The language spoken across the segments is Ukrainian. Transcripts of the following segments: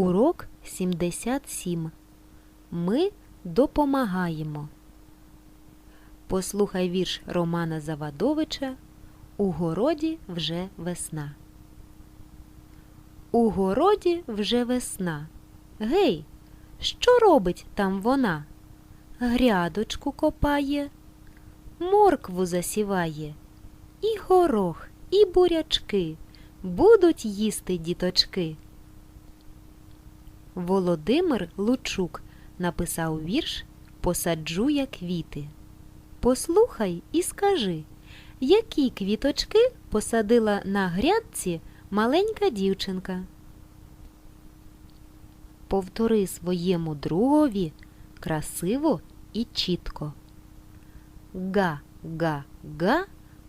Урок 77. Ми допомагаємо. Послухай вірш Романа Завадовича У городі вже весна. У городі вже весна. Гей, що робить там вона? Грядочку копає, моркву засіває, і горох, і бурячки будуть їсти діточки. Володимир Лучук написав вірш Посаджу я квіти. Послухай і скажи, які квіточки посадила на грядці маленька дівчинка. Повтори своєму другові красиво і чітко. Га, га, га,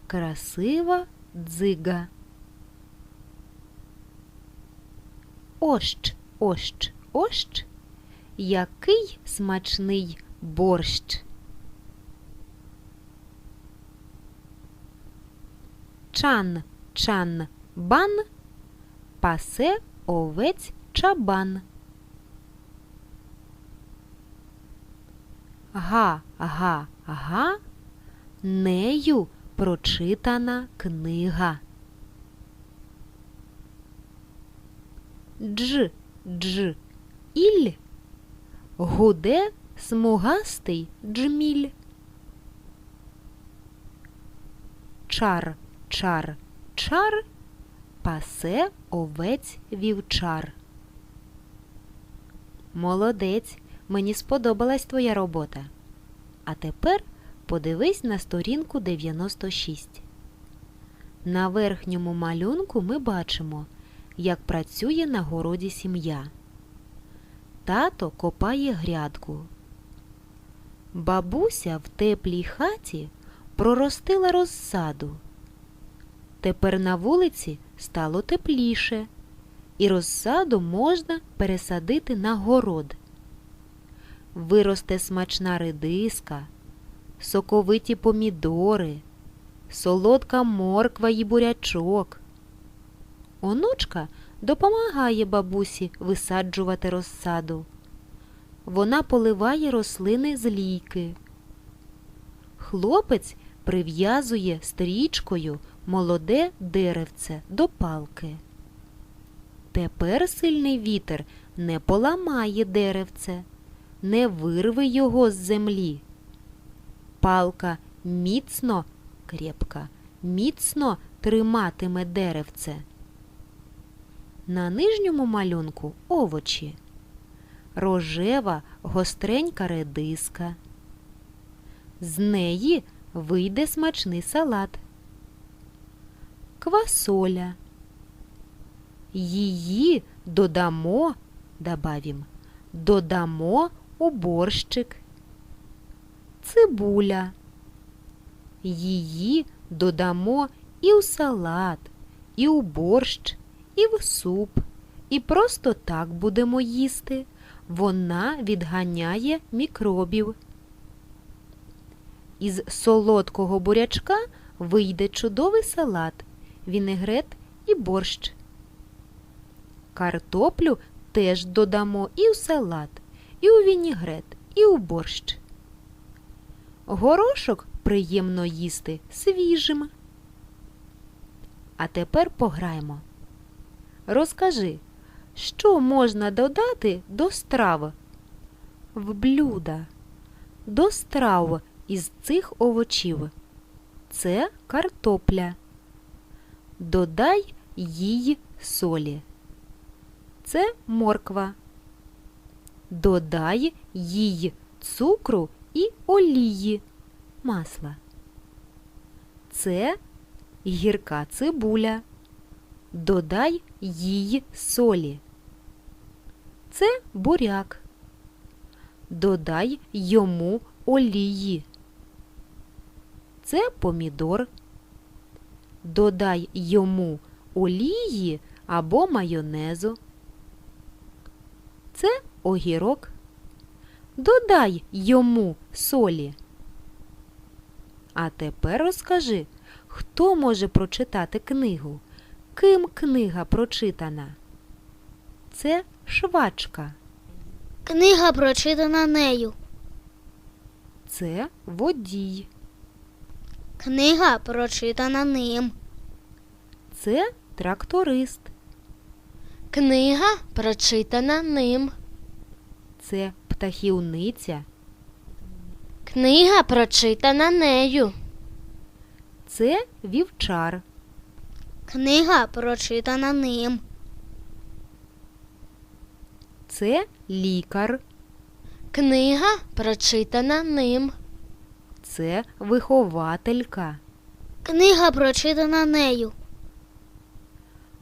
красива дзига. Ощ, ощ, ощ, який смачний борщ. Чан, чан, бан, пасе овець чабан. Га, га, га, нею прочитана книга. Дж, дж, іль, гуде смугастий джміль. Чар, чар, чар, пасе овець вівчар. Молодець, мені сподобалась твоя робота. А тепер подивись на сторінку 96. На верхньому малюнку ми бачимо, як працює на городі сім'я. Тато копає грядку. Бабуся в теплій хаті проростила розсаду. Тепер на вулиці стало тепліше, і розсаду можна пересадити на город. Виросте смачна редиска, соковиті помідори, солодка морква і бурячок. Онучка допомагає бабусі висаджувати розсаду. Вона поливає рослини з лійки. Хлопець прив'язує стрічкою молоде деревце до палки. Тепер сильний вітер не поламає деревце, не вирве його з землі. Палка міцно, крепка, міцно триматиме деревце. На нижньому малюнку овочі. Рожева гостренька редиска. З неї вийде смачний салат. Квасоля. Її додамо, добавим, додамо у борщик. Цибуля. Її додамо і у салат, і у борщ, і в суп. І просто так будемо їсти. Вона відганяє мікробів. Із солодкого бурячка вийде чудовий салат, вінегрет і борщ. Картоплю теж додамо і у салат, і у вінігрет, і у борщ. Горошок приємно їсти свіжим. А тепер пограємо. Розкажи, що можна додати до страв в блюда, до страв із цих овочів. Це картопля. Додай їй солі. Це морква. Додай їй цукру і олії масла. Це гірка цибуля. Додай їй солі. Це буряк. Додай йому олії. Це помідор. Додай йому олії або майонезу. Це огірок. Додай йому солі. А тепер розкажи, хто може прочитати книгу? Ким книга прочитана? Це швачка. Книга прочитана нею. Це водій. Книга прочитана ним. Це тракторист. Книга прочитана ним. Це птахівниця. Книга прочитана нею. Це вівчар. Книга прочитана ним. Це лікар. Книга прочитана ним. Це вихователька. Книга прочитана нею.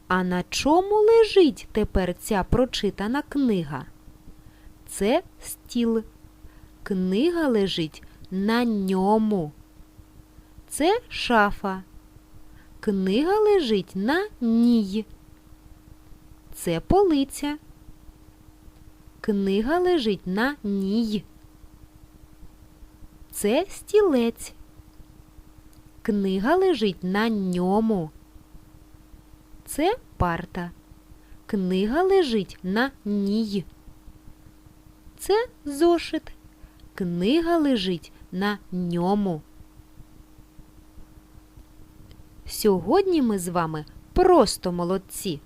А на чому лежить тепер ця прочитана книга? Це стіл. Книга лежить на ньому. Це шафа. Книга лежить на ній. Це полиця. Книга лежить на ній. Це стілець. Книга лежить на ньому. Це парта. Книга лежить на ній. Це зошит. Книга лежить на ньому. Сьогодні ми з вами просто молодці.